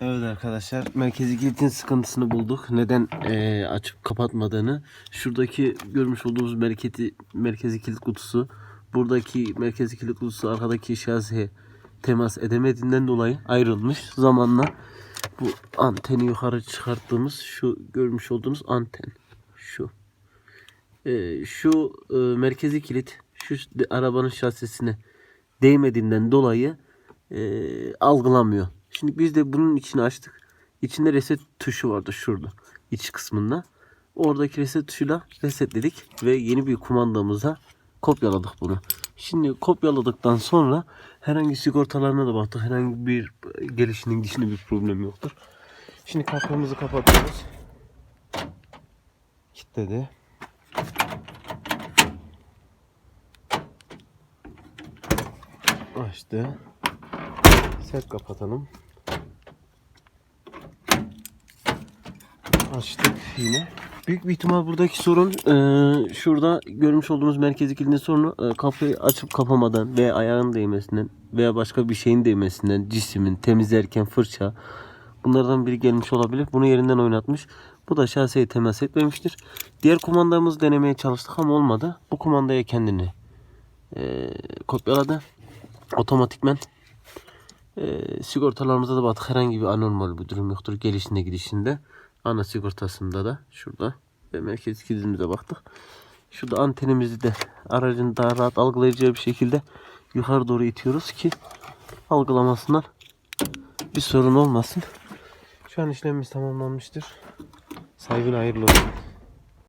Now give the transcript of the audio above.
Evet arkadaşlar merkezi kilidin sıkıntısını bulduk. Neden eee, açıp kapatmadığını. Şuradaki görmüş olduğunuz merkezi, merkezi kilit kutusu. Buradaki merkezi kilit kutusu arkadaki şasiye temas edemediğinden dolayı ayrılmış. Zamanla bu anteni yukarı çıkarttığımız şu görmüş olduğunuz anten. Şu. Eee, şu eee, merkezi kilit şu arabanın şasisine değmediğinden dolayı eee, algılamıyor. Şimdi biz de bunun içini açtık. İçinde reset tuşu vardı şurada iç kısmında. Oradaki reset tuşuyla resetledik ve yeni bir kumandamıza kopyaladık bunu. Şimdi kopyaladıktan sonra herhangi sigortalarına da baktık. Herhangi bir gelişinin gidişinde bir problem yoktur. Şimdi kapımızı kapatıyoruz. Kilitledi. Açtı. Sert kapatalım. Açtık yine. Büyük bir ihtimal buradaki sorun eee, şurada görmüş olduğunuz merkezi kilidin sorunu eee, kapıyı açıp kapamadan veya ayağın değmesinden veya başka bir şeyin değmesinden cismin temizlerken fırça bunlardan biri gelmiş olabilir. Bunu yerinden oynatmış. Bu da şaseye temas etmemiştir. Diğer kumandamızı denemeye çalıştık ama olmadı. Bu kumandaya kendini eee, kopyaladı. Otomatikmen ee, sigortalarımıza da baktık. Herhangi bir anormal bir durum yoktur. Gelişinde gidişinde. Ana sigortasında da şurada. Ve merkez kilidimize baktık. Şurada antenimizi de aracın daha rahat algılayacağı bir şekilde yukarı doğru itiyoruz ki algılamasından bir sorun olmasın. Şu an işlemimiz tamamlanmıştır. Sahibine hayırlı olsun.